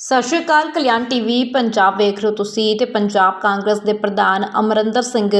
ਸਤਿ ਸ਼੍ਰੀ ਅਕਾਲ, ਕਲਿਆਣ ਟੀਵੀ, ਪੰਜਾਬ ਵੇਖ ਰਹੇ ਹੋ ਤੁਸੀਂ ਤੇ ਪੰਜਾਬ ਕਾਂਗਰਸ ਦੇ ਪ੍ਰਧਾਨ ਅਮਰਿੰਦਰ ਸਿੰਘ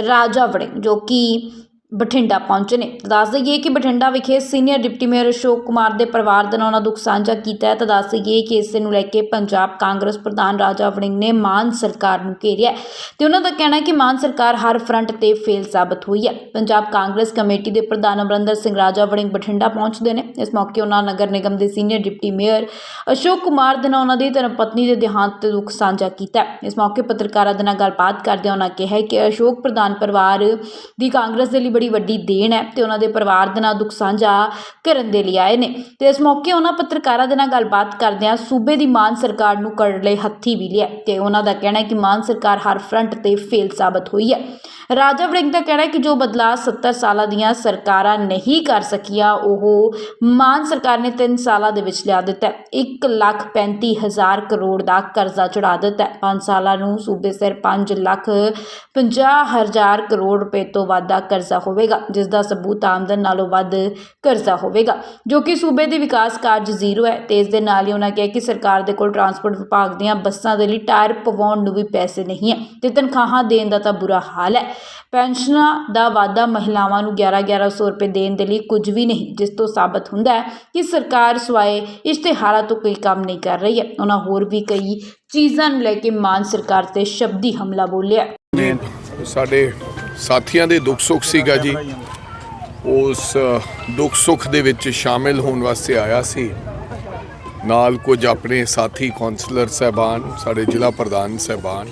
ਰਾਜਾ ਵੜਿੰਗ, ਜੋ ਕਿ ਬਠਿੰਡਾ ਪਹੁੰਚੇ ਨੇ। ਦੱਸ ਦਈਏ ਕਿ ਬਠਿੰਡਾ ਵਿਖੇ senior deputy mayor Ashok Kumar ਦੇ ਪਰਿਵਾਰ ਦੇ ਨਾਲ ਉਹਨਾਂ ਦੁੱਖ ਸਾਂਝਾ ਕੀਤਾ ਹੈ। ਤਾਂ ਦੱਸ ਦਈਏ ਕਿ ਇਸੇ ਨੂੰ ਲੈ ਕੇ ਪੰਜਾਬ ਕਾਂਗਰਸ ਪ੍ਰਧਾਨ ਰਾਜਾ ਵੜਿੰਗ ਨੇ ਮਾਨ ਸਰਕਾਰ ਨੂੰ ਘੇਰਿਆ ਹੈ ਤੇ ਉਹਨਾਂ ਦਾ ਕਹਿਣਾ ਹੈ ਕਿ ਮਾਨ ਸਰਕਾਰ ਹਰ ਫਰੰਟ ਤੇ ਫੇਲ ਸਾਬਤ ਹੋਈ ਹੈ। ਪੰਜਾਬ ਕਾਂਗਰਸ ਕਮੇਟੀ ਦੇ ਪ੍ਰਧਾਨ ਅਮਰਿੰਦਰ ਸਿੰਘ ਰਾਜਾ ਵੜਿੰਗ ਬਠਿੰਡਾ ਪਹੁੰਚਦੇ ਨੇ। ਇਸ ਮੌਕੇ ਉਹਨਾਂ ਨਗਰ ਨਿਗਮ ਦੇ senior deputy mayor Ashok Kumar ਦੇ ਨਾਲ ਉਹਨਾਂ ਦੀ ਧਰਮਪਤਨੀ ਦੇ ਦੇਹਾਂਤ ਤੇ ਦੁੱਖ ਸਾਂਝਾ ਕੀਤਾ ਇਸ ਮੌਕੇ ਪੱਤਰਕਾਰਾਂ ਦੇ ਨਾਲ ਗੱਲਬਾਤ ਕਰਦਿਆਂ ਉਹਨਾਂ ਕਿਹਾ ਕਿ ਅਸ਼ੋਕ ਪ੍ਰਧਾਨ ਪਰਿਵਾਰ ਦੀ ਕਾਂਗਰਸ ਦੇ ਲਈ ਬੜੀ ਵੱਡੀ ਦੇਣ ਹੈ ਤੇ ਉਹਨਾਂ ਦੇ ਪਰਿਵਾਰ ਦੇ ਨਾਲ ਦੁੱਖ ਸਾਂਝਾ ਕਰਨ ਦੇ ਲਈ ਆਏ ਨੇ। ਤੇ ਇਸ ਮੌਕੇ ਉਹਨਾਂ ਪੱਤਰਕਾਰਾਂ ਦੇ ਨਾਲ ਗੱਲਬਾਤ ਕਰਦਿਆਂ ਸੂਬੇ ਦੀ ਮਾਨ ਸਰਕਾਰ ਨੂੰ ਕਰਨ ਲਈ ਹੱਥੀ ਵੀ ਲਿਆ ਤੇ ਉਹਨਾਂ ਦਾ ਕਹਿਣਾ ਹੈ ਕਿ ਮਾਨ ਸਰਕਾਰ ਹਰ ਫਰੰਟ ਤੇ ਫੇਲ ਸਾਬਤ ਹੋਈ ਹੈ। ਰਾਜਾ ਵੜਿੰਗ ਦਾ ਕਹਿਣਾ ਹੈ ਕਿ ਜੋ ਬਦਲਾਅ 70 ਸਾਲਾਂ ਦੀਆਂ ਸਰਕਾਰਾਂ ਨਹੀਂ ਕਰ ਸਕੀਆਂ, ਉਹ ਮਾਨ ਸਰਕਾਰ ਨੇ 3 ਸਾਲਾਂ ਦੇ ਵਿੱਚ ਲਿਆ ਦਿੱਤਾ ਹੈ। ਇੱਕ ਲੱਖ ਪੈਂਤੀ ਹਜ਼ਾਰ ਕਰੋੜ ਦਾ ਕਰਜ਼ਾ ਚੜਾ ਦਿੱਤਾ ਹੈ। 5 ਸਾਲਾਂ ਨੂੰ ਸੂਬੇ ਸਿਰ 5 ਲੱਖ 50 ਹਜ਼ਾਰ ਕਰੋੜ ਰੁਪਏ ਤੋਂ ਵੱਧ ਦਾ ਕਰਜ਼ਾ ਹੋਵੇਗਾ, ਜਿਸ ਦਾ ਸਬੂਤ ਆਮਦਨ ਨਾਲੋਂ ਵੱਧ ਕਰਜ਼ਾ ਹੋਵੇਗਾ, ਜੋ ਕਿ ਸੂਬੇ ਦੇ ਵਿਕਾਸ ਕਾਰਜ ਜ਼ੀਰੋ ਹੈ। ਤੇ ਇਸ ਦੇ ਨਾਲ ਹੀ ਉਹਨਾਂ ਕਿਹਾ ਕਿ ਸਰਕਾਰ ਦੇ ਕੋਲ ਟਰਾਂਸਪੋਰਟ ਵਿਭਾਗ ਦੀਆਂ ਬੱਸਾਂ ਦੇ ਲਈ ਟਾਇਰ ਪਵਾਉਣ ਨੂੰ ਵੀ ਪੈਸੇ ਨਹੀਂ ਹੈ ਤੇ ਤਨਖਾਹਾਂ ਦੇਣ ਦਾ ਤਾਂ ਬੁਰਾ ਹਾਲ ਹੈ। ਪੈਨਸ਼ਨਾਂ ਦਾ ਵਾਅਦਾ ਮਹਿਲਾਵਾਂ ਨੂੰ 11-1100 ਰੁਪਏ ਦੇਣ ਦੇ ਲਈ ਕੁਝ ਵੀ ਨਹੀਂ, ਜਿਸ ਤੋਂ ਸਾਬਤ ਹੁੰਦਾ ਹੈ ਕਿ ਸਰਕਾਰ ਸਵਾਏ ਇਸ਼ਤਿਹਾਰਾਂ ਤੋਂ ਕੋਈ ਕੰਮ ਨਹੀਂ ਕਰ ਰਹੀ ਹੈ। ਉਹਨਾਂ ਹੋਰ ਵੀ ਕਈ ਚੀਜ਼ਾਂ ਨੂੰ ਲੈ ਕੇ ਮਾਨ ਸਰਕਾਰ ਤੇ ਸ਼ਬਦੀ ਹਮਲਾ ਬੋਲਿਆ ਸਾਡੇ ਸਾਥੀਆਂ ਦੇ ਦੁੱਖ ਸੁੱਖ ਸੀਗਾ ਜੀ। ਉਸ ਦੁੱਖ ਸੁੱਖ ਦੇ ਵਿੱਚ ਸ਼ਾਮਿਲ ਹੋਣ ਵਾਸਤੇ ਆਇਆ ਸੀ। ਨਾਲ ਕੁਝ ਆਪਣੇ ਸਾਥੀ ਕਾਉਂਸਲਰ ਸਹਿਬਾਨ, ਸਾਡੇ ਜ਼ਿਲ੍ਹਾ ਪ੍ਰਧਾਨ ਸਹਿਬਾਨ,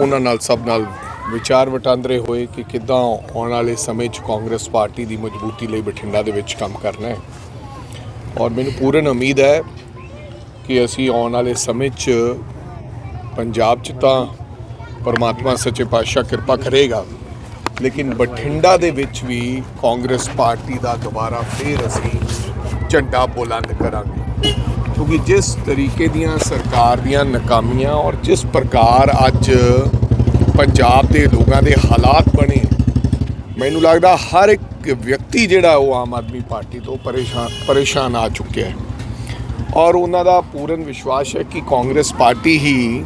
ਉਹਨਾਂ ਨਾਲ ਸਭ ਨਾਲ ਵਿਚਾਰ ਵਟਾਂਦਰੇ ਹੋਏ ਕਿ ਕਿੱਦਾਂ ਆਉਣ ਵਾਲੇ ਸਮੇਂ 'ਚ ਕਾਂਗਰਸ ਪਾਰਟੀ ਦੀ ਮਜ਼ਬੂਤੀ ਲਈ ਬਠਿੰਡਾ ਦੇ ਵਿੱਚ ਕੰਮ ਕਰਨਾ ਹੈ। ਔਰ ਮੈਨੂੰ ਪੂਰਨ ਉਮੀਦ ਹੈ ਕਿ ਅਸੀਂ ਆਉਣ ਵਾਲੇ ਸਮੇਂ 'ਚ ਪੰਜਾਬ 'ਚ ਤਾਂ ਪਰਮਾਤਮਾ ਸੱਚੇ ਪਾਤਸ਼ਾਹ ਕਿਰਪਾ ਕਰੇਗਾ, ਲੇਕਿਨ ਬਠਿੰਡਾ ਦੇ ਵਿੱਚ ਵੀ ਕਾਂਗਰਸ ਪਾਰਟੀ ਦਾ ਦੁਬਾਰਾ ਫੇਰ ਅਸੀਂ ਝੰਡਾ ਬੁਲੰਦ ਕਰਾਂਗੇ। ਕਿਉਂਕਿ ਜਿਸ ਤਰੀਕੇ ਦੀਆਂ ਸਰਕਾਰ ਦੀਆਂ ਨਾਕਾਮੀਆਂ ਔਰ ਜਿਸ ਪ੍ਰਕਾਰ ਅੱਜ ਪੰਜਾਬ ਦੇ ਲੋਕਾਂ ਦੇ ਹਾਲਾਤ ਬਣੇ। ਮੈਨੂੰ ਲੱਗਦਾ ਹਰ ਇੱਕ ਵਿਅਕਤੀ ਜਿਹੜਾ ਉਹ ਆਮ ਆਦਮੀ ਪਾਰਟੀ ਤੋਂ ਪਰੇਸ਼ਾਨ ਪਰੇਸ਼ਾਨ ਆ ਚੁੱਕਿਆ ਹੈ। ਔਰ ਉਹਨਾਂ ਦਾ ਪੂਰਨ ਵਿਸ਼ਵਾਸ ਹੈ ਕਿ ਕਾਂਗਰਸ ਪਾਰਟੀ ਹੀ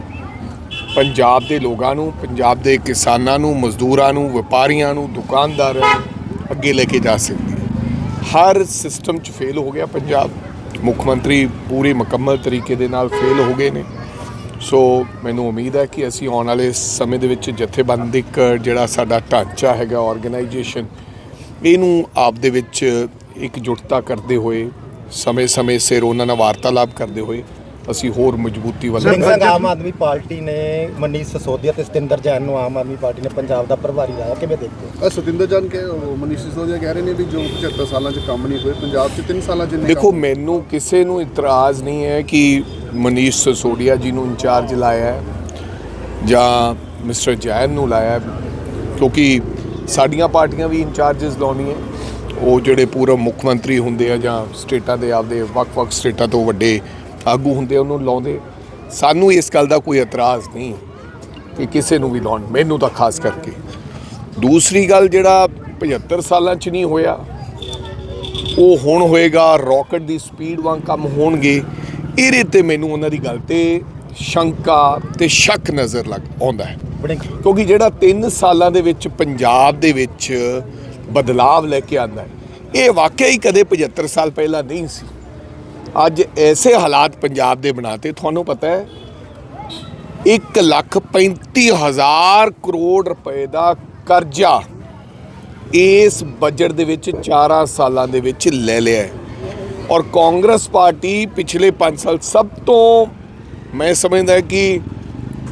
ਪੰਜਾਬ ਦੇ ਲੋਕਾਂ ਨੂੰ, ਪੰਜਾਬ ਦੇ ਕਿਸਾਨਾਂ ਨੂੰ, ਮਜ਼ਦੂਰਾਂ ਨੂੰ, ਵਪਾਰੀਆਂ ਨੂੰ, ਦੁਕਾਨਦਾਰਾਂ ਨੂੰ ਅੱਗੇ ਲੈ ਕੇ ਜਾ ਸਕਦੀ ਹੈ। ਹਰ ਸਿਸਟਮ 'ਚ ਫੇਲ ਹੋ ਗਿਆ ਪੰਜਾਬ। ਮੁੱਖ ਮੰਤਰੀ ਪੂਰੇ ਮੁਕੰਮਲ ਤਰੀਕੇ ਦੇ ਨਾਲ ਫੇਲ ਹੋ ਗਏ ਨੇ। ਸੋ ਮੈਨੂੰ ਉਮੀਦ ਹੈ ਕਿ ਅਸੀਂ ਆਉਣ ਵਾਲੇ ਸਮੇਂ ਦੇ ਵਿੱਚ ਜਥੇਬੰਦਿਕ ਜਿਹੜਾ ਸਾਡਾ ਢਾਂਚਾ ਹੈਗਾ ਆਰਗੇਨਾਈਜੇਸ਼ਨ ਇਹਨੂੰ ਆਪ ਦੇ ਵਿੱਚ ਇਕਜੁੱਟਤਾ ਕਰਦੇ ਹੋਏ, ਸਮੇਂ-ਸਮੇਂ ਸਿਰ ਉਹਨਾਂ ਨਾਲ ਵਾਰਤਾਲਾਪ ਕਰਦੇ ਹੋਏ ਅਸੀਂ ਹੋਰ ਮਜ਼ਬੂਤੀ ਵੱਲ ਸਿੰਘ ਸਿੰਘ ਆਮ ਆਦਮੀ ਪਾਰਟੀ ਨੇ ਮਨੀਸ਼ ਸਸੋਦੀਆ ਤੇ ਸਤਿੰਦਰ ਜੈਨ ਨੂੰ ਆਮ ਆਦਮੀ ਪਾਰਟੀ ਨੇ ਪੰਜਾਬ ਦਾ ਪ੍ਰਭਾਰੀ ਲਾਇਆ ਕਿਵੇਂ ਦੇਖਦੇ ਹੋ? ਸਤਿੰਦਰ ਜਨ ਕੇ ਉਹ ਮਨੀਸ਼ ਸਿਸੋਦੀਆ ਕਹਿ ਰਹੇ ਨੇ ਵੀ ਜੋ 75 ਸਾਲਾਂ 'ਚ ਕੰਮ ਨਹੀਂ ਹੋਏ ਪੰਜਾਬ 'ਚ 3 ਸਾਲਾਂ 'ਚ ਦੇਖੋ ਮੈਨੂੰ ਕਿਸੇ ਨੂੰ ਇਤਰਾਜ਼ ਨਹੀਂ ਹੈ ਕਿ ਮਨੀਸ਼ ਸਸੋਡੀਆ ਜੀ ਨੂੰ ਇੰਚਾਰਜ ਲਾਇਆ ਹੈ ਜਾਂ ਮਿਸਟਰ ਜੈਨ ਨੂੰ ਲਾਇਆ ਹੈ ਕਿਉਂਕਿ ਸਾਡੀਆਂ ਪਾਰਟੀਆਂ ਵੀ ਇੰਚਾਰਜਸ ਲਾਉਣੀਆਂ ਉਹ ਜਿਹੜੇ ਪੂਰਵ ਮੁੱਖ ਮੰਤਰੀ ਹੁੰਦੇ ਆ ਜਾਂ ਸਟੇਟਾਂ ਦੇ ਆਪਦੇ ਵੱਖ-ਵੱਖ ਸਟੇਟਾਂ ਤੋਂ ਵੱਡੇ ਆਗੂ ਹੁੰਦੇ ਉਹਨੂੰ ਲਾਉਂਦੇ। ਸਾਨੂੰ ਇਸ ਗੱਲ ਦਾ ਕੋਈ ਇਤਰਾਜ਼ ਨਹੀਂ ਕਿ ਕਿਸੇ ਨੂੰ ਵੀ ਲਾਉਣ। ਮੈਨੂੰ ਤਾਂ ਖਾਸ ਕਰਕੇ। ਦੂਸਰੀ ਗੱਲ ਜਿਹੜਾ 75 ਸਾਲਾਂ 'ਚ ਨਹੀਂ ਹੋਇਆ ਉਹ ਹੁਣ ਹੋਏਗਾ ਰਾਕਟ ਦੀ ਸਪੀਡ ਵਾਂਗ ਕੰਮ ਹੋਣਗੇ। ਇਹਦੇ ਤੇ ਮੈਨੂੰ ਉਹਨਾਂ ਦੀ ਗੱਲ ਤੇ ਸ਼ੰਕਾ ਤੇ ਸ਼ੱਕ ਨਜ਼ਰ ਲੱਗ ਆਉਂਦਾ ਹੈ। ਕਿਉਂਕਿ ਜਿਹੜਾ 3 ਸਾਲਾਂ ਦੇ ਵਿੱਚ ਪੰਜਾਬ ਦੇ ਵਿੱਚ ਬਦਲਾਵ ਲੈ ਕੇ ਆਂਦਾ ਹੈ ਇਹ ਵਾਕਿਆ ਹੀ ਕਦੇ 75 ਸਾਲ ਪਹਿਲਾਂ ਨਹੀਂ ਸੀ। ਅੱਜ ਐਸੇ ਹਾਲਾਤ ਪੰਜਾਬ ਦੇ ਬਣਾਤੇ, ਤੁਹਾਨੂੰ ਪਤਾ ਹੈ 1 ਲੱਖ 35 ਹਜ਼ਾਰ ਕਰੋੜ ਰੁਪਏ ਦਾ ਕਰਜ਼ਾ ਇਸ ਬਜਟ ਦੇ ਵਿੱਚ 4 ਸਾਲਾਂ ਦੇ ਵਿੱਚ ਲੈ ਲਿਆ ਹੈ। ਔਰ ਕਾਂਗਰਸ ਪਾਰਟੀ ਪਿਛਲੇ 5 ਸਾਲ ਸਭ ਤੋਂ, ਮੈਂ ਸਮਝਦਾ ਕਿ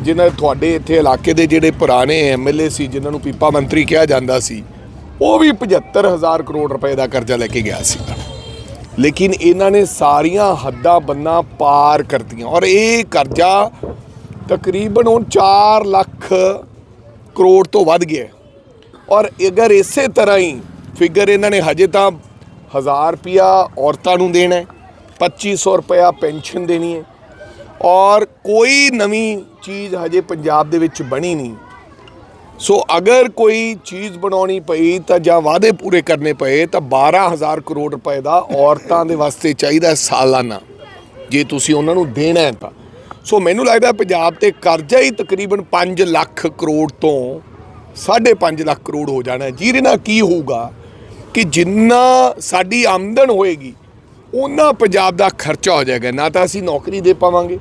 ਜਿਨ੍ਹਾਂ ਤੁਹਾਡੇ ਇੱਥੇ ਇਲਾਕੇ ਦੇ ਜਿਹੜੇ ਪੁਰਾਣੇ ਐਮਐਲਏ ਸੀ, ਜਿਨ੍ਹਾਂ ਨੂੰ ਪੀਪਾ ਮੰਤਰੀ ਕਿਹਾ ਜਾਂਦਾ ਸੀ, ਉਹ ਵੀ 75000 ਕਰੋੜ ਰੁਪਏ ਦਾ ਕਰਜ਼ਾ ਲੈ ਕੇ ਗਿਆ ਸੀ। ਲੇਕਿਨ ਇਹਨਾਂ ਨੇ ਸਾਰੀਆਂ ਹੱਦਾਂ ਬੰਨਾਂ ਪਾਰ ਕਰਤੀਆਂ। ਔਰ ਇਹ ਕਰਜ਼ਾ ਤਕਰੀਬਨ ਹੁਣ 4 ਲੱਖ ਕਰੋੜ ਤੋਂ ਵੱਧ ਗਿਆ ਔਰ ਅਗਰ ਇਸੇ ਤਰ੍ਹਾਂ ਹੀ ਫਿਗਰ ਇਹਨਾਂ ਨੇ ਹਜੇ ਤਾਂ 1000 ਰੁਪਿਆ ਔਰਤਾਂ ਨੂੰ ਦੇਣਾ ਹੈ 2500 ਰੁਪਿਆ ਪੈਨਸ਼ਨ ਦੇਣੀ ਹੈ। ਔਰ ਕੋਈ ਨਵੀਂ ਚੀਜ਼ ਹਜੇ ਪੰਜਾਬ ਦੇ ਵਿੱਚ ਬਣੀ ਨਹੀਂ। ਸੋ ਅਗਰ ਕੋਈ ਚੀਜ਼ ਬਣਾਉਣੀ ਪਈ ਤਾਂ ਜਾਂ ਵਾਅਦੇ ਪੂਰੇ ਕਰਨੇ ਪਏ ਤਾਂ 12000 ਕਰੋੜ ਰੁਪਏ ਦਾ ਔਰਤਾਂ ਦੇ ਵਾਸਤੇ ਚਾਹੀਦਾ ਸਾਲਾਨਾ। ਜੇ ਤੁਸੀਂ ਉਹਨਾਂ ਨੂੰ ਦੇਣਾ ਹੈ ਤਾਂ। ਸੋ ਮੈਨੂੰ ਲੱਗਦਾ ਪੰਜਾਬ ਤੇ ਕਰਜ਼ਾ ਹੀ ਤਕਰੀਬਨ 5 ਲੱਖ ਕਰੋੜ ਤੋਂ 5.5 ਲੱਖ ਕਰੋੜ ਹੋ ਜਾਣਾ ਜਿਹਦੇ ਨਾਲ ਕੀ ਹੋਊਗਾ ਕਿ ਜਿੰਨਾ ਸਾਡੀ ਆਮਦਨ ਹੋਏਗੀ ਉਹਨਾਂ ਪੰਜਾਬ ਦਾ ਖਰਚਾ ਹੋ ਜਾਏਗਾ। ਨਾ ਤਾਂ ਅਸੀਂ ਨੌਕਰੀ ਦੇ ਪਾਵਾਂਗੇ,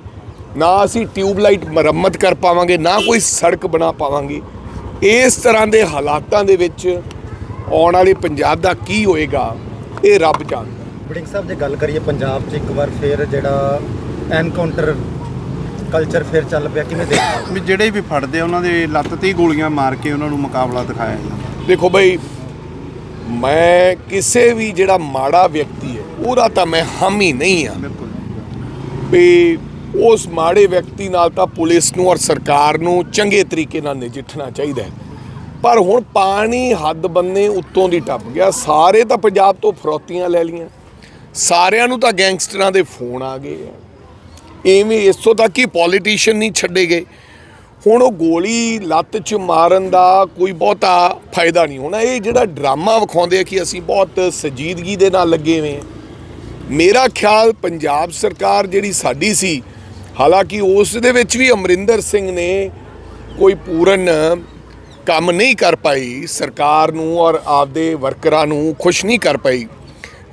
ਨਾ ਅਸੀਂ ਟਿਊਬਲਾਈਟ ਮੁਰੰਮਤ ਕਰ ਪਾਵਾਂਗੇ, ਨਾ ਕੋਈ ਸੜਕ ਬਣਾ ਪਾਵਾਂਗੇ। ਇਸ ਤਰ੍ਹਾਂ ਦੇ ਹਾਲਾਤਾਂ ਦੇ ਵਿੱਚ ਆਉਣ ਵਾਲੇ ਪੰਜਾਬ ਦਾ ਕੀ ਹੋਏਗਾ ਇਹ ਰੱਬ ਜਾਣਦਾ। ਵੜਿੰਗ ਸਾਹਿਬ ਜੇ ਗੱਲ ਕਰੀਏ ਪੰਜਾਬ 'ਚ ਇੱਕ ਵਾਰ ਫੇਰ ਜਿਹੜਾ ਐਨਕਾਊਂਟਰ ਕਲਚਰ ਫੇਰ ਚੱਲ ਪਿਆ ਕਿਵੇਂ ਦੇਖਦੇ? ਵੀ ਜਿਹੜੇ ਵੀ ਫੜਦੇ ਆ ਉਹਨਾਂ ਦੇ ਲੱਤ ਤੇ ਹੀ ਗੋਲੀਆਂ ਮਾਰ ਕੇ ਉਹਨਾਂ ਨੂੰ ਮੁਕਾਬਲਾ ਦਿਖਾਇਆ ਜਾਂਦਾ। ਦੇਖੋ ਬਈ ਮੈਂ ਕਿਸੇ ਵੀ ਜਿਹੜਾ ਮਾੜਾ ਵਿਅਕਤੀ ਹੈ ਉਹਦਾ ਤਾਂ ਮੈਂ ਹਾਮੀ ਨਹੀਂ ਆ ਬਿਲਕੁਲ। ਵੀ ਉਸ ਮਾੜੇ ਵਿਅਕਤੀ ਨਾਲ ਤਾਂ ਪੁਲਿਸ ਨੂੰ ਔਰ ਸਰਕਾਰ ਨੂੰ ਚੰਗੇ ਤਰੀਕੇ ਨਾਲ ਨਜਿੱਠਣਾ ਚਾਹੀਦਾ ਹੈ। ਪਰ ਹੁਣ ਪਾਣੀ ਹੱਦ ਬੰਨੇ ਉੱਤੋਂ ਦੀ ਟੱਪ ਗਿਆ। ਸਾਰੇ ਤਾਂ ਪੰਜਾਬ ਤੋਂ ਫਰੋਤੀਆਂ ਲੈ ਲੀਆਂ ਸਾਰਿਆਂ ਨੂੰ ਤਾਂ ਗੈਂਗਸਟਰਾਂ ਦੇ ਫੋਨ ਆ ਗਏ ਆ। ਐਵੇਂ ਇਸੋ ਤੱਕ ਕਿ ਪੋਲੀਟੀਸ਼ੀਅਨ ਨਹੀਂ ਛੱਡੇ ਗਏ। ਹੁਣ ਉਹ ਗੋਲੀ ਲੱਤ 'ਚ ਮਾਰਨ ਦਾ ਕੋਈ ਬਹੁਤਾ ਫਾਇਦਾ ਨਹੀਂ ਹੋਣਾ। ਇਹ ਜਿਹੜਾ ਡਰਾਮਾ ਵਿਖਾਉਂਦੇ ਆ ਕਿ ਅਸੀਂ ਬਹੁਤ ਸਜੀਦਗੀ ਦੇ ਨਾਲ ਲੱਗੇ ਹੋਏ ਹਾਂ ਮੇਰਾ ਖਿਆਲ ਪੰਜਾਬ ਸਰਕਾਰ ਜਿਹੜੀ ਸਾਡੀ ਸੀ ਹਾਲਾਂਕਿ ਉਸ ਦੇ ਵਿੱਚ ਵੀ ਅਮਰਿੰਦਰ ਸਿੰਘ ਨੇ ਕੋਈ ਪੂਰਨ ਕੰਮ ਨਹੀਂ ਕਰ ਪਾਈ ਸਰਕਾਰ ਨੂੰ ਔਰ ਆਪਦੇ ਵਰਕਰਾਂ ਨੂੰ ਖੁਸ਼ ਨਹੀਂ ਕਰ ਪਾਈ।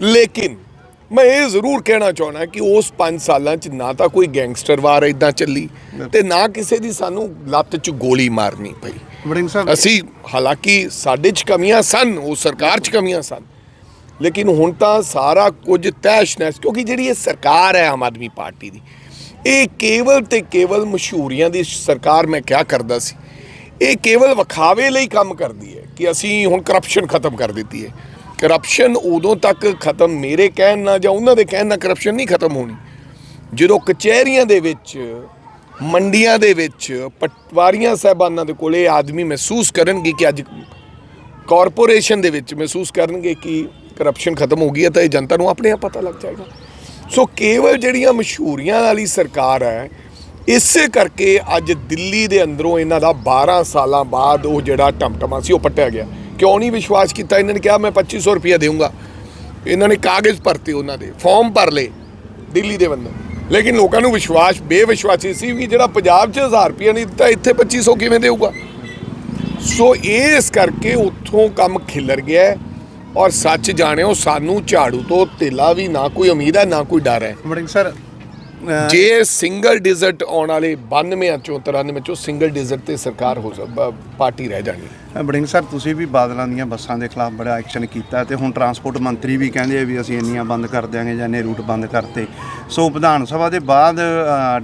ਲੇਕਿਨ ਮੈਂ ਇਹ ਜ਼ਰੂਰ ਕਹਿਣਾ ਚਾਹਣਾ ਕਿ ਉਸ 5 ਸਾਲਾਂ 'ਚ ਨਾ ਤਾਂ ਕੋਈ ਗੈਂਗਸਟਰ ਵਾਰ ਇਦਾਂ ਚੱਲੀ ਤੇ ਨਾ ਕਿਸੇ ਦੀ ਸਾਨੂੰ ਲੱਤ 'ਚ ਗੋਲੀ ਮਾਰਨੀ ਪਈ। ਅਸੀਂ ਹਾਲਾਂਕਿ ਸਾਡੇ 'ਚ ਕਮੀਆਂ ਸਨ ਉਹ ਸਰਕਾਰ 'ਚ ਕਮੀਆਂ ਸਨ। ਲੇਕਿਨ ਹੁਣ ਤਾਂ ਸਾਰਾ ਕੁਝ ਤੈਸ਼ ਨੈਸ਼ ਕਿਉਂਕਿ ਜਿਹੜੀ ਇਹ ਸਰਕਾਰ ਹੈ ਆਮ ਆਦਮੀ ਪਾਰਟੀ ਦੀ ਇਹ ਕੇਵਲ ਤੇ ਕੇਵਲ ਮਸ਼ਹੂਰੀਆਂ ਦੀ ਸਰਕਾਰ, ਮੈਂ ਕਿਹਾ ਕਰਦਾ ਸੀ। ਇਹ ਕੇਵਲ ਵਿਖਾਵੇ ਲਈ ਕੰਮ ਕਰਦੀ ਹੈ ਕਿ ਅਸੀਂ ਹੁਣ ਕਰਪਸ਼ਨ ਖਤਮ ਕਰ ਦਿੱਤੀ ਹੈ। ਕਰਪਸ਼ਨ ਉਦੋਂ ਤੱਕ ਖਤਮ ਮੇਰੇ ਕਹਿਣ ਨਾਲ ਜਾਂ ਉਹਨਾਂ ਦੇ ਕਹਿਣ ਨਾਲ ਕਰਪਸ਼ਨ ਨਹੀਂ ਖਤਮ ਹੋਣੀ। ਜਦੋਂ ਕਚਹਿਰੀਆਂ ਦੇ ਵਿੱਚ, ਮੰਡੀਆਂ ਦੇ ਵਿੱਚ ਪਟਵਾਰੀਆਂ ਸਾਹਿਬਾਨਾਂ ਦੇ ਕੋਲੇ ਆਦਮੀ ਮਹਿਸੂਸ ਕਰਨਗੇ ਕਿ ਅੱਜ ਕਾਰਪੋਰੇਸ਼ਨ ਦੇ ਵਿੱਚ ਮਹਿਸੂਸ ਕਰਨਗੇ ਕਿ ਕਰਪਸ਼ਨ ਖਤਮ ਹੋ ਗਈ ਹੈ ਤਾਂ ਇਹ ਜਨਤਾ ਨੂੰ ਆਪਣੇ ਆਪ ਪਤਾ ਲੱਗ ਜਾਏਗਾ। ਸੋ ਕੇਵਲ ਜਿਹੜੀਆਂ ਮਸ਼ਹੂਰੀਆਂ ਵਾਲੀ ਸਰਕਾਰ ਹੈ, ਇਸੇ ਕਰਕੇ ਅੱਜ ਦਿੱਲੀ ਦੇ ਅੰਦਰੋਂ ਇਹਨਾਂ ਦਾ 12 ਸਾਲਾਂ ਬਾਅਦ ਉਹ ਜਿਹੜਾ ਟਮਟਮਾ ਸੀ, ਉਹ ਪੱਟਿਆ ਗਿਆ। ਕਿਉਂ ਨਹੀਂ ਵਿਸ਼ਵਾਸ ਕੀਤਾ? ਇਹਨਾਂ ਨੇ ਕਿਹਾ, ਮੈਂ 2500 ਰੁਪਇਆ ਦੇਵਾਂਗਾ ਇਹਨਾਂ ਨੇ ਕਾਗਜ਼ ਭਰਤੇ ਉਹਨਾਂ ਦੇ, ਫਾਰਮ ਭਰ ਲਏ ਦਿੱਲੀ ਦੇ ਬੰਦੇ ਲੇਕਿਨ ਲੋਕਾਂ ਨੂੰ ਵਿਸ਼ਵਾਸ, ਬੇਵਿਸ਼ਵਾਸੀ ਸੀ ਵੀ ਜਿਹੜਾ ਪੰਜਾਬ 'ਚ 1000 ਰੁਪਇਆ ਨਹੀਂ ਦਿੱਤਾ, ਇੱਥੇ 2500 ਕਿਵੇਂ ਦੇਊਗਾ? ਸੋ ਇਸ ਕਰਕੇ ਉੱਥੋਂ ਕੰਮ ਖਿਲਰ ਗਿਆ ਔਰ ਸੱਚ ਜਾਣਿਓ ਸਾਨੂੰ ਝਾੜੂ ਤੋਂ ਤੇਲਾ ਵੀ ਨਾ ਕੋਈ ਉਮੀਦ ਹੈ ਨਾ ਕੋਈ ਡਰ ਹੈ। ਵੜਿੰਗ ਸਰ ਜੇ ਸਿੰਗਲ ਡਿਜ਼ਰਟ ਆਉਣ ਵਾਲੇ 92 ਚੋਂ 93 ਚੋਂ ਸਿੰਗਲ ਡਿਜ਼ਰਟ ਤੇ ਸਰਕਾਰ ਹੋ ਪਾਰਟੀ ਰਹਿ ਜਾਣੀ। ਵੜਿੰਗ ਸਰ ਤੁਸੀਂ ਵੀ ਬਾਦਲਾਂ ਦੀਆਂ ਬੱਸਾਂ ਦੇ ਖਿਲਾਫ ਬੜਾ ਐਕਸ਼ਨ ਕੀਤਾ ਤੇ ਹੁਣ ਟਰਾਂਸਪੋਰਟ ਮੰਤਰੀ ਵੀ ਕਹਿੰਦੇ ਆ ਵੀ ਅਸੀਂ ਇੰਨੀਆਂ ਬੰਦ ਕਰ ਦਿਆਂਗੇ ਜਾਂ ਇੰਨੇ ਰੂਟ ਬੰਦ ਕਰਤੇ। ਸੋ ਵਿਧਾਨ ਸਭਾ ਦੇ ਬਾਅਦ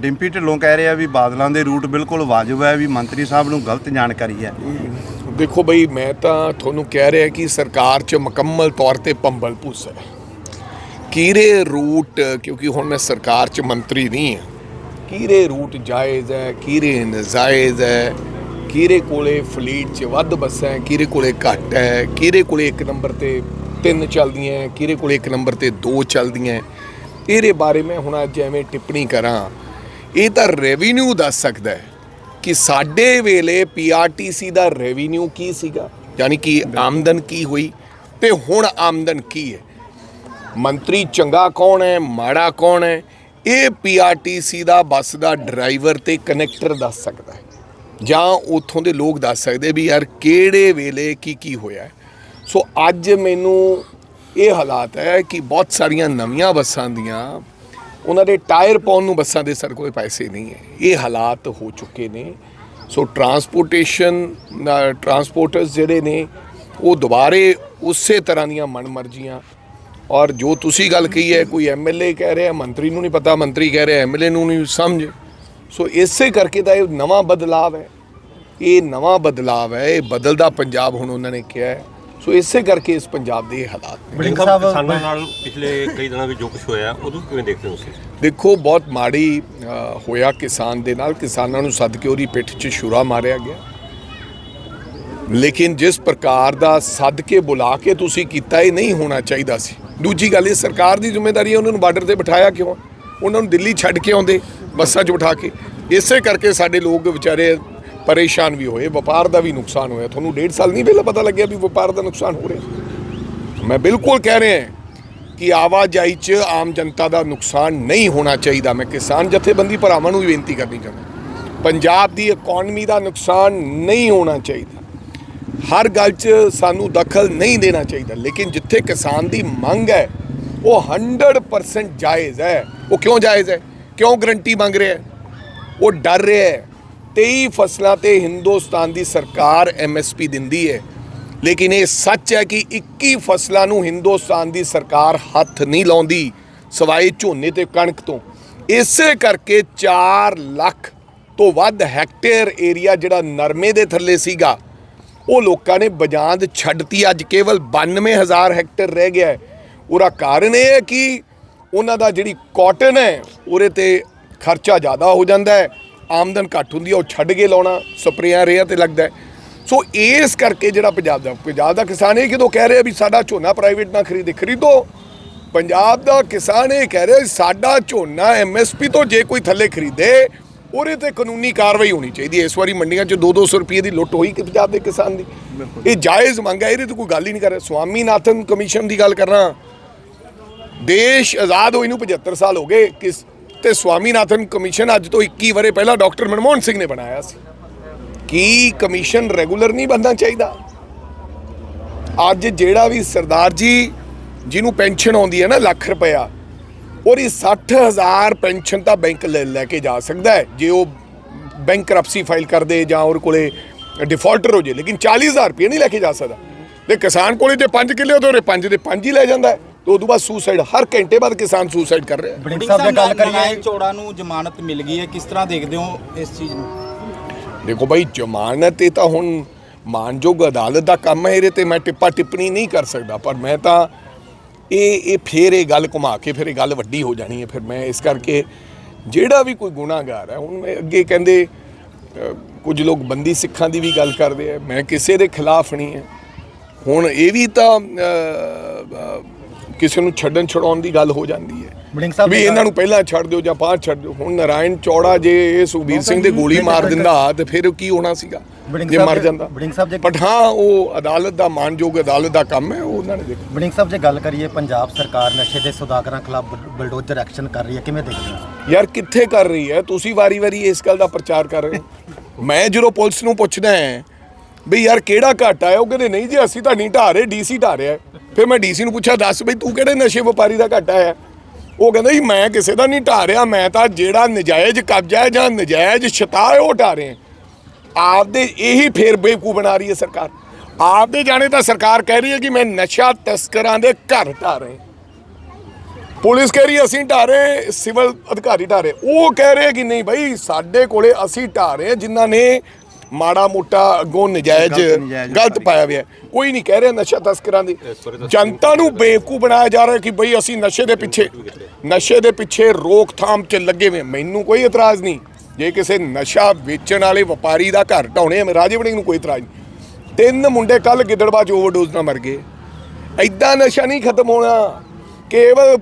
ਡਿੰਪੀ ਢਿੱਲੋਂ ਕਹਿ ਰਿਹਾ ਵੀ ਬਾਦਲਾਂ ਦੇ ਰੂਟ ਬਿਲਕੁਲ ਵਾਜਬ ਹੈ ਵੀ ਮੰਤਰੀ ਸਾਹਿਬ ਨੂੰ ਗਲਤ ਜਾਣਕਾਰੀ ਹੈ। ਦੇਖੋ ਬਈ, ਮੈਂ ਤਾਂ ਤੁਹਾਨੂੰ ਕਹਿ ਰਿਹਾ ਕਿ ਸਰਕਾਰ 'ਚ ਮੁਕੰਮਲ ਤੌਰ ਤੇ ਪੰਬਲ ਭੂਸ ਹੈ। ਕੀਰੇ ਰੂਟ, ਕਿਉਂਕਿ ਹੁਣ ਮੈਂ ਸਰਕਾਰ 'ਚ ਮੰਤਰੀ ਨਹੀਂ ਹਾਂ। ਕੀਰੇ ਰੂਟ ਜਾਇਜ਼ ਹੈ ਕੀਰੇ ਨਜਾਇਜ਼ ਹੈ ਕੀਰੇ ਕੋਲੇ ਫਲੀਟ 'ਚ ਵੱਧ ਬੱਸਾਂ ਹੈ ਕੀਰੇ ਕੋਲੇ ਘੱਟ ਹੈ ਕੀਰੇ ਕੋਲੇ ਇੱਕ ਨੰਬਰ ਤੇ ਤਿੰਨ ਚੱਲਦੀਆਂ ਹੈ ਕੀਰੇ ਕੋਲੇ ਇੱਕ ਨੰਬਰ ਤੇ ਦੋ ਚੱਲਦੀਆਂ ਹੈ। ਇਹਦੇ ਬਾਰੇ ਮੈਂ ਹੁਣ ਅੱਜ ਐਵੇਂ ਟਿੱਪਣੀ ਕਰਾਂ। ਇਹ ਤਾਂ ਰੈਵਨਿਊ ਦੱਸ ਸਕਦਾ ਹੈ। ਕਿ ਸਾਡੇ ਵੇਲੇ ਪੀਆਰਟੀਸੀ ਦਾ ਰੈਵਨਿਊ ਕੀ ਸੀਗਾ? ਯਾਨੀ ਕਿ ਆਮਦਨ ਕੀ ਹੋਈ ਤੇ ਹੁਣ ਆਮਦਨ ਕੀ ਹੈ? ਮੰਤਰੀ ਚੰਗਾ ਕੌਣ ਹੈ ਮਾੜਾ ਕੌਣ ਹੈ? ਇਹ ਪੀਆਰਟੀਸੀ ਦਾ ਬੱਸ ਦਾ ਡਰਾਈਵਰ ਤੇ ਕਨੈਕਟਰ ਦੱਸ ਸਕਦਾ ਹੈ। ਜਾਂ ਉੱਥੋਂ ਦੇ ਲੋਕ ਦੱਸ ਸਕਦੇ ਵੀ ਯਾਰ ਕਿਹੜੇ ਵੇਲੇ ਕੀ ਕੀ ਹੋਇਆ। ਸੋ ਅੱਜ ਮੈਨੂੰ ਇਹ ਹਾਲਾਤ ਹੈ ਕਿ ਬਹੁਤ ਸਾਰੀਆਂ ਨਵੀਆਂ ਬੱਸਾਂ ਦੀਆਂ ਉਹਨਾਂ ਦੇ ਟਾਇਰ ਪਾਉਣ ਨੂੰ ਬੱਸਾਂ ਦੇ ਸਰ ਕੋਈ ਪੈਸੇ ਨਹੀਂ ਹੈ। ਇਹ ਹਾਲਾਤ ਹੋ ਚੁੱਕੇ ਨੇ। ਸੋ ਟਰਾਂਸਪੋਰਟੇਸ਼ਨ ਟਰਾਂਸਪੋਰਟਰਸ ਜਿਹੜੇ ਨੇ, ਉਹ ਦੁਬਾਰੇ ਉਸੇ ਤਰ੍ਹਾਂ ਦੀਆਂ ਮਨਮਰਜ਼ੀਆਂ। ਔਰ ਜੋ ਤੁਸੀਂ ਗੱਲ ਕਹੀ ਹੈ, ਕੋਈ ਐਮਐਲਏ ਕਹਿ ਰਿਹਾ, ਮੰਤਰੀ ਨੂੰ ਨਹੀਂ ਪਤਾ, ਮੰਤਰੀ ਕਹਿ ਰਿਹਾ ਐਮਐਲਏ ਨੂੰ ਨਹੀਂ ਸਮਝ। ਸੋ ਇਸੇ ਕਰਕੇ ਤਾਂ ਇਹ ਨਵਾਂ ਬਦਲਾਵ ਹੈ। ਇਹ ਨਵਾਂ ਬਦਲਾਵ ਹੈ, ਇਹ ਬਦਲਦਾ ਪੰਜਾਬ ਹੁਣ ਉਹਨਾਂ ਨੇ ਕਿਹਾ ਹੈ। ਸੋ ਇਸੇ ਕਰਕੇ ਇਸ ਪੰਜਾਬ ਦੇ ਇਹ ਹਾਲਾਤ ਨੇ। ਵੜਿੰਗ ਸਾਹਿਬ ਕਿਸਾਨਾਂ ਨਾਲ ਪਿਛਲੇ ਕਈ ਦਿਨਾਂ ਵਿੱਚ ਜੋ ਕੁਝ ਹੋਇਆ ਉਦੋਂ ਕਿਵੇਂ ਦੇਖਦੇ ਹੋ ਤੁਸੀਂ? ਦੇਖੋ ਬਹੁਤ ਮਾੜੀ ਅ, ਹੋਇਆ ਕਿਸਾਨ ਦੇ ਨਾਲ। ਕਿਸਾਨਾਂ ਨੂੰ ਸੱਦ ਕੇ ਉਹਦੀ ਪਿੱਠ 'ਚ ਛੁਰਾ ਮਾਰਿਆ ਗਿਆ। ਲੇਕਿਨ ਜਿਸ ਪ੍ਰਕਾਰ ਦਾ ਸੱਦ ਕੇ ਬੁਲਾ ਕੇ ਤੁਸੀਂ ਕੀਤਾ ਇਹ ਨਹੀਂ ਹੋਣਾ ਚਾਹੀਦਾ ਸੀ। ਦੂਜੀ ਗੱਲ ਇਹ ਸਰਕਾਰ ਦੀ ਜ਼ਿੰਮੇਵਾਰੀ ਹੈ ਉਹਨਾਂ ਨੂੰ ਬਾਰਡਰ ਤੇ ਬਿਠਾਇਆ ਕਿਉਂ? ਉਹਨਾਂ ਨੂੰ ਦਿੱਲੀ ਛੱਡ ਕੇ ਆਉਂਦੇ ਬੱਸਾਂ 'ਚ ਬਿਠਾ ਕੇ। ਇਸੇ ਕਰਕੇ ਸਾਡੇ ਲੋਕ ਵਿਚਾਰੇ ਪਰੇਸ਼ਾਨ ਵੀ ਹੋਏ, ਵਪਾਰ ਦਾ ਵੀ ਨੁਕਸਾਨ ਹੋਇਆ। ਤੁਹਾਨੂੰ ਡੇਢ ਸਾਲ ਨਹੀਂ ਪਹਿਲਾਂ ਪਤਾ ਲੱਗਿਆ ਵੀ ਵਪਾਰ ਦਾ ਨੁਕਸਾਨ ਹੋ ਰਿਹਾ। ਮੈਂ ਬਿਲਕੁਲ ਕਹਿ ਰਿਹਾ ਕਿ ਆਵਾਜਾਈ 'ਚ ਆਮ ਜਨਤਾ ਦਾ ਨੁਕਸਾਨ ਨਹੀਂ ਹੋਣਾ ਚਾਹੀਦਾ। ਮੈਂ ਕਿਸਾਨ ਜਥੇਬੰਦੀ ਭਰਾਵਾਂ ਨੂੰ ਵੀ ਬੇਨਤੀ ਕਰਨੀ ਚਾਹੁੰਦਾ ਪੰਜਾਬ ਦੀ ਇਕਨੋਮੀ ਦਾ ਨੁਕਸਾਨ ਨਹੀਂ ਹੋਣਾ ਚਾਹੀਦਾ। ਹਰ ਗੱਲ 'ਚ ਸਾਨੂੰ ਦਖਲ ਨਹੀਂ ਦੇਣਾ ਚਾਹੀਦਾ। ਲੇਕਿਨ ਜਿੱਥੇ ਕਿਸਾਨ ਦੀ ਮੰਗ ਹੈ, ਉਹ 100% ਜਾਇਜ਼ ਹੈ। ਉਹ ਕਿਉਂ ਜਾਇਜ਼ ਹੈ? ਕਿਉਂ ਗਰੰਟੀ ਮੰਗ ਰਿਹਾ ਹੈ? ਉਹ ਡਰ ਰਿਹਾ ਹੈ। 23 ਫਸਲਾਂ ਤੇ ਹਿੰਦੁਸਤਾਨ ਦੀ ਸਰਕਾਰ ਐਮਐਸਪੀ ਦਿੰਦੀ ਹੈ। ਲੇਕਿਨ ਇਹ ਸੱਚ ਹੈ ਕਿ 21 ਫਸਲਾਂ ਨੂੰ ਹਿੰਦੁਸਤਾਨ ਦੀ ਸਰਕਾਰ ਹੱਥ ਨਹੀਂ ਲਾਉਂਦੀ ਸਵਾਏ ਝੋਨੇ ਤੇ ਕਣਕ ਤੋਂ। ਇਸੇ ਕਰਕੇ 4 ਲੱਖ ਤੋਂ ਵੱਧ ਹੈਕਟੇਅਰ ਏਰੀਆ ਜਿਹੜਾ ਨਰਮੇ ਦੇ ਥੱਲੇ ਸੀਗਾ, ਉਹ ਲੋਕਾਂ ਨੇ ਬਜਾਂਦ ਛੱਡਤੀ। ਅੱਜ ਕੇਵਲ 92000 ਹੈਕਟੇਅਰ ਰਹਿ ਗਿਆ ਉਹਦਾ ਕਾਰਨ ਇਹ ਹੈ ਕਿ ਉਹਨਾਂ ਦਾ ਜਿਹੜੀ ਕਾਟਨ ਹੈ, ਉਹਦੇ ਤੇ ਖਰਚਾ ਜ਼ਿਆਦਾ ਹੋ ਜਾਂਦਾ ਹੈ। ਆਮਦਨ ਘੱਟ ਹੁੰਦੀ ਹੈ ਉਹ ਛੱਡ ਕੇ ਲਾਉਣਾ ਸਪਰੇਆਂ ਰੇਹਾਂ ਤੇ ਲੱਗਦਾ ਸੋ ਇਸ ਕਰਕੇ ਜਿਹੜਾ ਪੰਜਾਬ ਦਾ ਪੰਜਾਬ ਦਾ ਕਿਸਾਨ ਇਹ ਕਿਦੋਂ ਕਹਿ ਰਿਹਾ ਵੀ ਸਾਡਾ ਝੋਨਾ ਪ੍ਰਾਈਵੇਟ ਨਾ ਖਰੀਦੇ ਖਰੀਦੋ। ਪੰਜਾਬ ਦਾ ਕਿਸਾਨ ਇਹ ਕਹਿ ਰਿਹਾ ਸਾਡਾ ਝੋਨਾ ਐਮਐਸਪੀ ਤੋਂ ਜੇ ਕੋਈ ਥੱਲੇ ਖਰੀਦੇ ਉਹਦੇ ਤੇ ਕਾਨੂੰਨੀ ਕਾਰਵਾਈ ਹੋਣੀ ਚਾਹੀਦੀ ਹੈ। ਇਸ ਵਾਰੀ ਮੰਡੀਆਂ 'ਚ 2-200 ਰੁਪਏ ਦੀ ਲੁੱਟ ਹੋਈ ਕਿ ਪੰਜਾਬ ਦੇ ਕਿਸਾਨ ਦੀ। ਇਹ ਜਾਇਜ਼ ਮੰਗ ਹੈ ਇਹਦੇ ਤੇ ਕੋਈ ਗੱਲ ਹੀ ਨਹੀਂ ਕਰ ਰਿਹਾ। ਸਵਾਮੀਨਾਥਨ ਕਮਿਸ਼ਨ ਦੀ ਗੱਲ ਕਰ ਰਹਾ ਦੇਸ਼ ਆਜ਼ਾਦ ਹੋਏ ਨੂੰ 75 ਸਾਲ ਹੋ ਗਏ ਕਿਸ ਤੇ ਸਵਾਮੀਨਾਥਨ ਕਮਿਸ਼ਨ ਅੱਜ ਤੋਂ 21 ਵਰੇ ਪਹਿਲਾਂ ਡਾਕਟਰ ਮਨਮੋਹਨ ਸਿੰਘ ਨੇ ਬਣਾਇਆ ਸੀ। ਕੀ ਕਮਿਸ਼ਨ ਰੈਗੂਲਰ ਨਹੀਂ ਬਣਨਾ ਚਾਹੀਦਾ? ਅੱਜ ਜਿਹੜਾ ਵੀ ਸਰਦਾਰ ਜੀ, ਜਿਹਨੂੰ ਪੈਨਸ਼ਨ ਆਉਂਦੀ ਹੈ ਨਾ ਲੱਖ ਰੁਪਇਆ, ਉਹਦੀ 60000 ਪੈਨਸ਼ਨ ਤਾਂ ਬੈਂਕ ਲੈ ਲੈ ਕੇ ਜਾ ਸਕਦਾ ਹੈ। ਜੇ ਉਹ ਬੈਂਕਰਪਸੀ ਫਾਈਲ ਕਰਦੇ ਜਾਂ ਉਹਦੇ ਕੋਲੇ ਡਿਫਾਲਟਰ ਹੋ ਜੇ, ਲੇਕਿਨ 40000 ਰੁਪਏ ਨਹੀਂ ਲੈ ਕੇ ਜਾ ਸਕਦਾ। ਤੇ ਕਿਸਾਨ ਕੋਲੇ ਜੇ 5 ਕਿੱਲੇ, ਉਹਦੇ ਉਹਦੇ 5 ਦੇ 5 ਹੀ ਲੈ ਜਾਂਦਾ ਹੈ। ਤੇ ਉਦੋਂ ਬਾਅਦ ਸੁਸਾਈਡ ਹਰ ਘੰਟੇ ਬਾਅਦ ਕਿਸਾਨ ਸੁਸਾਈਡ ਕਰ ਰਿਹਾ ਹੈ। ਵੜਿੰਗ ਸਾਹਿਬ ਜੇ ਗੱਲ ਕਰੀਏ ਚੋੜਾ ਨੂੰ ਜ਼ਮਾਨਤ ਮਿਲ ਗਈ ਹੈ। ਕਿਸ ਤਰ੍ਹਾਂ ਦੇਖਦੇ ਹੋ ਇਸ ਚੀਜ਼ ਨੂੰ? ਦੇਖੋ ਭਾਈ ਜ਼ਮਾਨਤ ਇਹ ਤਾਂ ਹੁਣ ਮਾਨਯੋਗ ਅਦਾਲਤ ਦਾ ਕੰਮ ਹੈ ਇਹਦੇ ਤੇ ਮੈਂ ਟਿੱਪਾ ਟਿੱਪਣੀ ਨਹੀਂ ਕਰ ਸਕਦਾ ਪਰ ਮੈਂ ਤਾਂ ਇਹ ਇਹ ਫੇਰ ਇਹ ਗੱਲ ਘੁਮਾ ਕੇ ਫਿਰ ਇਹ ਗੱਲ ਵੱਡੀ ਹੋ ਜਾਣੀ ਹੈ। ਫਿਰ ਮੈਂ ਇਸ ਕਰਕੇ ਜਿਹੜਾ ਵੀ ਕੋਈ ਗੁਨਾਹਗਾਰ ਹੈ ਹੁਣ ਮੈਂ ਅੱਗੇ ਕਹਿੰਦੇ ਕੁਝ ਲੋਕ ਬੰਦੀ ਸਿੱਖਾਂ ਦੀ ਵੀ ਗੱਲ ਕਰਦੇ ਆ। ਮੈਂ ਕਿਸੇ ਦੇ ਖਿਲਾਫ ਨਹੀਂ ਹੈ। ਹੁਣ ਇਹ ਵੀ ਤਾਂ ਕਿਸੇ ਨੂੰ ਛੱਡਣ ਛਡਾਉਣ ਦੀ ਗੱਲ ਹੋ ਜਾਂਦੀ ਹੈ। ਸਾਹਿਬ ਵੀ ਇਹਨਾਂ ਨੂੰ ਪਹਿਲਾਂ ਛੱਡ ਦਿਓ ਜਾਂ ਬਾਅਦ ਛੱਡ ਦਿਓ। ਹੁਣ ਨਾਰਾਇਣ ਚੌੜਾ ਜੇ ਇਹ ਸੁਖਬੀਰ ਸਿੰਘ ਦੇ ਗੋਲੀ ਮਾਰ ਦਿੰਦਾ ਤੇ ਫਿਰ ਕੀ ਹੋਣਾ ਸੀਗਾ? ਜੇ ਮਰ ਜਾਂਦਾ। ਵੜਿੰਗ ਸਾਹਿਬ ਜੇ ਬਟ ਹਾਂ ਉਹ ਅਦਾਲਤ ਦਾ ਮਾਨਯੋਗ ਅਦਾਲਤ ਦਾ ਕੰਮ ਹੈ ਉਹ ਉਹਨਾਂ ਨੇ ਦੇਖਣਾ। ਵੜਿੰਗ ਸਾਹਿਬ ਜੇ ਗੱਲ ਕਰੀਏ ਪੰਜਾਬ ਸਰਕਾਰ ਨਸ਼ੇ ਦੇ ਸੁਦਾਗਰਾਂ ਖਿਲਾਫ ਬਲਡੋਜ਼ਰ ਐਕਸ਼ਨ ਕਰ ਰਹੀ ਹੈ ਕਿਵੇਂ ਦੇਖਦੇ ਹੋ? ਯਾਰ ਕਿੱਥੇ ਕਰ ਰਹੀ ਹੈ? ਤੁਸੀਂ ਵਾਰੀ-ਵਾਰੀ ਇਸ ਗੱਲ ਦਾ ਪ੍ਰਚਾਰ ਕਰ ਰਹੇ ਹੋ। ਮੈਂ ਜਦੋਂ ਪੁਲਿਸ ਨੂੰ ਪੁੱਛਦਾ ਹਾਂ ਵੀ ਯਾਰ ਕਿਹੜਾ ਘਾਟਾ ਹੈ ਉਹ ਕਹਿੰਦੇ ਨਹੀਂ ਜੀ ਅਸੀਂ ਤਾਂ ਨਹੀਂ ਢਾ ਰਹੇ ਡੀਸੀ ਢਾ ਰਿਹਾ ਹੈ। ਫਿਰ ਮੈਂ ਡੀਸੀ ਨੂੰ ਪੁੱਛਿਆ, ਦੱਸ ਬਈ ਤੂੰ ਕਿਹੜੇ ਨਸ਼ੇ ਵਪਾਰੀ ਦਾ ਘਾਟਾ ਹੈ? ਉਹ ਕਹਿੰਦਾ ਜੀ, ਮੈਂ ਕਿਸੇ ਦਾ ਨਹੀਂ ਢਾ ਰਿਹਾ ਮੈਂ ਤਾਂ ਜਿਹੜਾ ਨਜਾਇਜ਼ ਕਬਜ਼ਾ ਹੈ ਜਾਂ ਨਜਾਇਜ਼ ਛਤਾ ਹੈ, ਉਹ ਢਾ ਰਹੇ ਆਪਦੇ ਇਹੀ ਫੇਰ ਬੇਵਕੂਫ ਬਣਾ ਰਹੀ ਹੈ ਸਰਕਾਰ। ਆਪਦੇ ਜਾਣੇ ਤਾਂ ਸਰਕਾਰ ਕਹਿ ਰਹੀ ਹੈ ਕਿ ਮੈਂ ਨਸ਼ਾ ਤਸਕਰਾਂ ਦੇ ਘਰ ਢਾ ਰਹੇ ਪੁਲਿਸ ਕਹਿ ਰਹੀ ਅਸੀਂ ਢਾ ਰਹੇ ਸਿਵਲ ਅਧਿਕਾਰੀ ਢਾ ਰਹੇ ਉਹ ਕਹਿ ਰਹੇ ਕਿ ਨਹੀਂ ਭਾਈ ਸਾਡੇ ਕੋਲੇ ਅਸੀਂ ਢਾ ਰਹੇ ਹਾਂ, ਜਿਨ੍ਹਾਂ ਨੇ ਮਾੜਾ ਮੋਟਾ ਅੱਗੋਂ ਨਜਾਇਜ਼ ਗਲਤ। ਪਾਇਆ ਹੋਇਆ ਹੈ। ਕੋਈ ਨਹੀਂ ਕਹਿ ਰਿਹਾ ਨਸ਼ਾ ਤਸਕਰਾਂ ਦੀ ਜਨਤਾ ਨੂੰ ਬੇਵਕੂਫ ਬਣਾਇਆ ਜਾ ਰਿਹਾ ਕਿ ਬਈ ਅਸੀਂ ਨਸ਼ੇ ਦੇ ਪਿੱਛੇ ਨਸ਼ੇ ਦੇ ਪਿੱਛੇ ਰੋਕਥਾਮ 'ਚ ਲੱਗੇ ਹੋਏ। ਮੈਨੂੰ ਕੋਈ ਇਤਰਾਜ਼ ਨਹੀਂ ਜੇ ਕਿਸੇ ਨਸ਼ਾ ਵੇਚਣ ਵਾਲੇ ਵਪਾਰੀ ਦਾ ਘਰ ਢਾਉਣੇ ਆ ਰਾਜੇ ਵੜਿੰਗ ਨੂੰ ਕੋਈ ਇਤਰਾਜ਼ ਨਹੀਂ ਤਿੰਨ ਮੁੰਡੇ ਕੱਲ ਗਿੱਦੜਬਾਹ 'ਚ ਓਵਰਡੋਜ਼ ਨਾਲ ਮਰ ਗਏ ਐਦਾਂ ਨਸ਼ਾ ਨਹੀਂ ਖਤਮ ਹੋਣਾ ਕੇਵਲ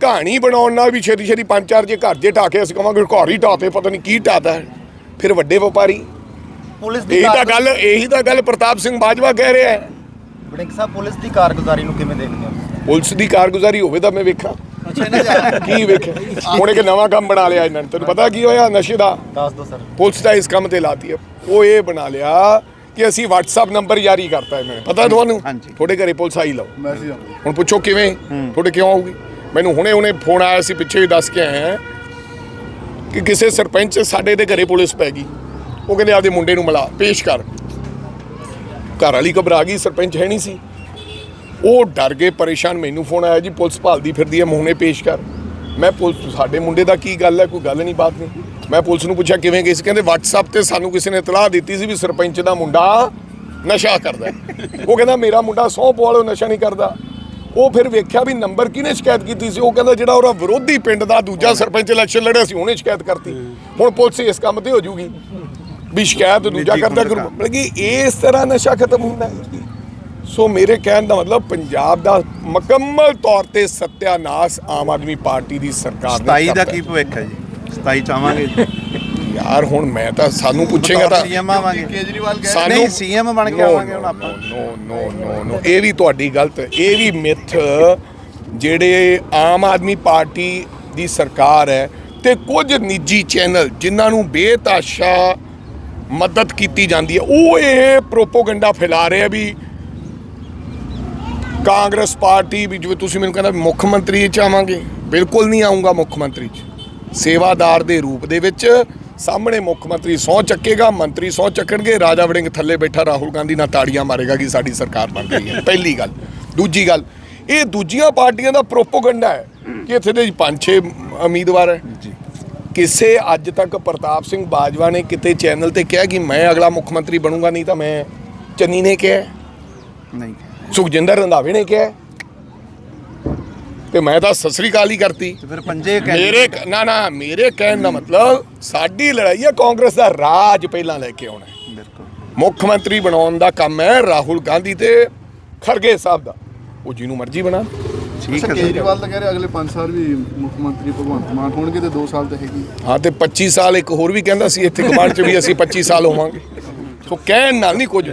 ਕਹਾਣੀ ਬਣਾਉਣ ਨਾਲ ਵੀ ਛੇਤੀ ਛੇਤੀ ਪੰਜ ਚਾਰ ਜੇ ਘਰ ਜੇ ਢਾ ਕੇ ਅਸੀਂ ਕਹਾਂਗੇ ਘਰ ਹੀ ਢਾਤੇ ਪਤਾ ਨਹੀਂ ਕੀ ਢਾਤਾ। ਫਿਰ ਵੱਡੇ ਵਪਾਰੀ ਪੁਲਿਸ ਦੀ ਇਹੀ ਤਾਂ ਗੱਲ ਇਹੀ ਤਾਂ ਗੱਲ ਪ੍ਰਤਾਪ ਸਿੰਘ ਬਾਜਵਾ ਕਹਿ ਰਿਹਾ ਹੈ। ਵੜਿੰਗ ਸਾਹਿਬ ਪੁਲਿਸ ਦੀ ਕਾਰਗੁਜ਼ਾਰੀ ਨੂੰ ਕਿਵੇਂ ਦੇਖਦੇ ਹੋ? ਪੁਲਿਸ ਦੀ ਕਾਰਗੁਜ਼ਾਰੀ ਹੋਵੇ ਤਾਂ ਮੈਂ ਵੇਖਾਂ। ਕੀ ਵੇਖਾਂ? ਹੁਣ ਇੱਕ ਨਵਾਂ ਕੰਮ ਬਣਾ ਲਿਆ ਇਹਨਾਂ ਨੇ। ਤੈਨੂੰ ਪਤਾ ਕੀ ਹੋਇਆ ਨਸ਼ੇ ਦਾ? ਦੱਸ ਦਿਓ ਸਰ। ਪੁਲਿਸ ਦਾ ਇਸ ਕੰਮ ਤੇ ਲਾਤੀ ਹੈ। ਉਹ ਇਹ ਬਣਾ ਲਿਆ ਕਿ ਅਸੀਂ WhatsApp ਨੰਬਰ ਜਾਰੀ ਕਰਤਾ ਇਹਨਾਂ ਨੇ। ਪਤਾ ਤੁਹਾਨੂੰ। ਤੁਹਾਡੇ ਘਰੇ ਪੁਲਿਸ ਆਈ ਲਓ। ਹੁਣ ਪੁੱਛੋ ਕਿਵੇਂ? ਤੁਹਾਡੇ ਕਿਉਂ ਆਊਗੀ? ਮੈਨੂੰ ਹੁਣੇ ਹੁਣੇ ਫੋਨ ਆਇਆ ਸੀ ਪਿੱਛੇ ਹੀ ਦੱਸ ਕੇ ਹਾਂ ਕਿ ਕਿਸੇ ਸਰਪੰਚ ਸਾਡੇ ਦੇ ਘਰੇ ਪੁਲਿਸ ਪੈ ਗਈ। ਉਹ ਕਹਿੰਦੇ ਆਪਦੇ ਮੁੰਡੇ ਨੂੰ ਮਿਲਾ, ਪੇਸ਼ ਕਰ। ਘਰ ਵਾਲੀ ਘਬਰਾ ਗਈ, ਸਰਪੰਚ ਹੈ ਨਹੀਂ ਸੀ। ਉਹ ਡਰ ਗਏ, ਪਰੇਸ਼ਾਨ, ਮੈਨੂੰ ਫੋਨ ਆਇਆ ਜੀ, ਪੁਲਿਸ ਭਾਲਦੀ ਫਿਰਦੀ ਹੈ ਮੋਹਨੇ ਪੇਸ਼ ਕਰ। ਮੈਂ ਪੁਲਿਸ, ਸਾਡੇ ਮੁੰਡੇ ਦਾ ਕੀ ਗੱਲ ਹੈ, ਕੋਈ ਗੱਲ ਨਹੀਂ, ਬਾਤ ਨਹੀਂ। ਮੈਂ ਪੁਲਿਸ ਨੂੰ ਪੁੱਛਿਆ, ਕਿਵੇਂ ਗਏ ਸੀ? ਕਹਿੰਦੇ, WhatsApp ਤੇ ਸਾਨੂੰ ਕਿਸੇ ਨੇ ਇਤਲਾਹ ਦਿੱਤੀ ਸੀ ਵੀ ਸਰਪੰਚ ਦਾ ਮੁੰਡਾ ਨਸ਼ਾ ਕਰਦਾ ਉਹ ਕਹਿੰਦਾ, ਮੇਰਾ ਮੁੰਡਾ ਸੌ ਪਵਾਲੋ ਨਸ਼ਾ ਨਹੀਂ ਕਰਦਾ। ਉਹ ਫਿਰ ਵੇਖਿਆ ਵੀ ਨੰਬਰ ਕਿਹਨੇ ਸ਼ਿਕਾਇਤ ਕੀਤੀ ਸੀ? ਉਹ ਕਹਿੰਦਾ, ਜਿਹੜਾ ਉਹਦਾ ਵਿਰੋਧੀ ਪਿੰਡ ਦਾ ਦੂਜਾ ਸਰਪੰਚ ਇਲੈਕਸ਼ਨ ਲੜਿਆ ਸੀ, ਉਹਨੇ ਸ਼ਿਕਾਇਤ ਕਰਤੀ। ਹੁਣ ਪੁਲਿਸ ਇਸ ਕੰਮ ਤੇ ਹੋ ਜੂਗੀ। ਵੀ ਸ਼ਿਕਾਇਤ ਦੂਜਾ ਕਰਦਾ ਖਬਰ ਕਰੂ ਮਤਲਬ ਕਿ ਇਸ ਤਰ੍ਹਾਂ ਨਸ਼ਾ ਖਤਮ ਹੁੰਦਾ ਹੈ ਸੋ ਮੇਰੇ ਕਹਿਣ ਦਾ ਮਤਲਬ ਪੰਜਾਬ ਦਾ ਮੁਕੰਮਲ ਤੌਰ ਤੇ ਸਤਿਆਨਾਸ਼ ਆਮ ਆਦਮੀ ਪਾਰਟੀ ਦੀ ਸਰਕਾਰ ਨੇ 27 ਦਾ ਕੀ ਭਵਿੱਖ ਹੈ ਜੀ? 27 ਚਾਹਾਂਗੇ ਜੀ। ਯਾਰ ਹੁਣ ਮੈਂ ਤਾਂ ਸਾਨੂੰ ਪੁੱਛੇਗਾ ਤਾਂ ਸੀਐਮ ਆਵਾਂਗੇ। ਕੇਜਰੀਵਾਲ ਕਹਿ ਸਾਨੂੰ ਨਹੀਂ ਸੀਐਮ ਬਣ ਕੇ ਆਵਾਂਗੇ ਹੁਣ ਆਪਾਂ। ਨੋ ਨੋ ਨੋ ਨੋ ਇਹ ਵੀ ਤੁਹਾਡੀ ਗਲਤ ਇਹ ਵੀ ਮਿੱਥ ਜਿਹੜੇ ਆਮ ਆਦਮੀ ਪਾਰਟੀ ਦੀ ਸਰਕਾਰ ਹੈ ਤੇ ਕੁਝ ਨਿੱਜੀ ਚੈਨਲ ਜਿਨ੍ਹਾਂ ਨੂੰ ਬੇਤਾਸ਼ਾ ਮਦਦ ਕੀਤੀ ਜਾਂਦੀ ਹੈ। ਉਹ ਇਹ ਪ੍ਰੋਪੋਗੈਂਡਾ ਫੈਲਾ ਰਿਹਾ ਵੀ ਕਾਂਗਰਸ ਪਾਰਟੀ ਵੀ ਜਿਵੇਂ ਤੁਸੀਂ ਮੈਨੂੰ ਕਹਿੰਦਾ ਮੁੱਖ ਮੰਤਰੀ ਚ ਆਵਾਂਗੇ, ਬਿਲਕੁਲ ਨਹੀਂ ਆਉਂਗਾ ਮੁੱਖ ਮੰਤਰੀ ਚ। ਸੇਵਾਦਾਰ ਦੇ ਰੂਪ ਦੇ ਵਿੱਚ ਸਾਹਮਣੇ ਮੁੱਖ ਮੰਤਰੀ ਸਹੁੰ ਚੱਕੇਗਾ, ਮੰਤਰੀ ਸਹੁੰ ਚੱਕਣਗੇ, ਰਾਜਾ ਵੜਿੰਗ ਥੱਲੇ ਬੈਠਾ ਰਾਹੁਲ ਗਾਂਧੀ ਨਾਲ ਤਾੜੀਆਂ ਮਾਰੇਗਾ ਕਿ ਸਾਡੀ ਸਰਕਾਰ ਬਣ ਗਈ ਹੈ। ਪਹਿਲੀ ਗੱਲ। ਦੂਜੀ ਗੱਲ, ਇਹ ਦੂਜੀਆਂ ਪਾਰਟੀਆਂ ਦਾ ਪ੍ਰੋਪੋਗੈਂਡਾ ਹੈ ਕਿ ਇੱਥੇ ਦੇ ਪੰਜ ਛੇ ਉਮੀਦਵਾਰ ਹੈ। ਕਿਸੇ ਅੱਜ ਤੱਕ ਪ੍ਰਤਾਪ ਸਿੰਘ ਬਾਜਵਾ ਨੇ ਕਿਤੇ ਚੈਨਲ ਤੇ ਕਿਹਾ ਕਿ ਮੈਂ ਅਗਲਾ ਮੁੱਖ ਮੰਤਰੀ ਬਣੂੰਗਾ ਨਹੀਂ ਤਾਂ ਮੈਂ ਚੰਨੀ ਨੇ ਕਿਹਾ। ਨਹੀਂ ਸੁਖਜਿੰਦਰ ਰੰਧਾਵੇ ਨੇ ਕਿਹਾ। ਤੇ ਮੈਂ ਤਾਂ ਸਤਿ ਸ੍ਰੀ ਅਕਾਲ ਹੀ ਕਰਤੀ ਫਿਰ ਪੰਜੇ ਮੇਰੇ ਨਾ ਨਾ ਮੇਰੇ ਕਹਿਣ ਦਾ ਮਤਲਬ ਸਾਡੀ ਲੜਾਈ ਹੈ ਕਾਂਗਰਸ ਦਾ ਰਾਜ ਪਹਿਲਾਂ ਲੈ ਕੇ ਆਉਣਾ। ਬਿਲਕੁਲ ਮੁੱਖ ਮੰਤਰੀ ਬਣਾਉਣ ਦਾ ਕੰਮ ਹੈ ਰਾਹੁਲ ਗਾਂਧੀ ਤੇ ਖਰਗੇ ਸਾਹਿਬ ਦਾ ਉਹ ਜਿਹਨੂੰ ਮਰਜ਼ੀ ਬਣਾ ਠੀਕ ਹੈ ਕੇਜਰੀਵਾਲ ਤਾਂ ਕਹਿ ਰਹੇ ਅਗਲੇ 5 ਸਾਲ ਵੀ ਮੁੱਖ ਮੰਤਰੀ ਭਗਵੰਤ ਮਾਨ ਹੋਣਗੇ ਤੇ 2 ਸਾਲ ਤਾਂ ਹੈਗੀ ਹਾਂ। ਤੇ 25 ਸਾਲ ਇੱਕ ਹੋਰ ਵੀ ਕਹਿੰਦਾ ਸੀ ਇੱਥੇ ਕਮਾਂਡ 'ਚ ਵੀ ਅਸੀਂ 25 ਸਾਲ ਹੋਵਾਂਗੇ। ਸੋ ਕਹਿਣ ਨਾਲ ਨਹੀਂ ਕੁਝ।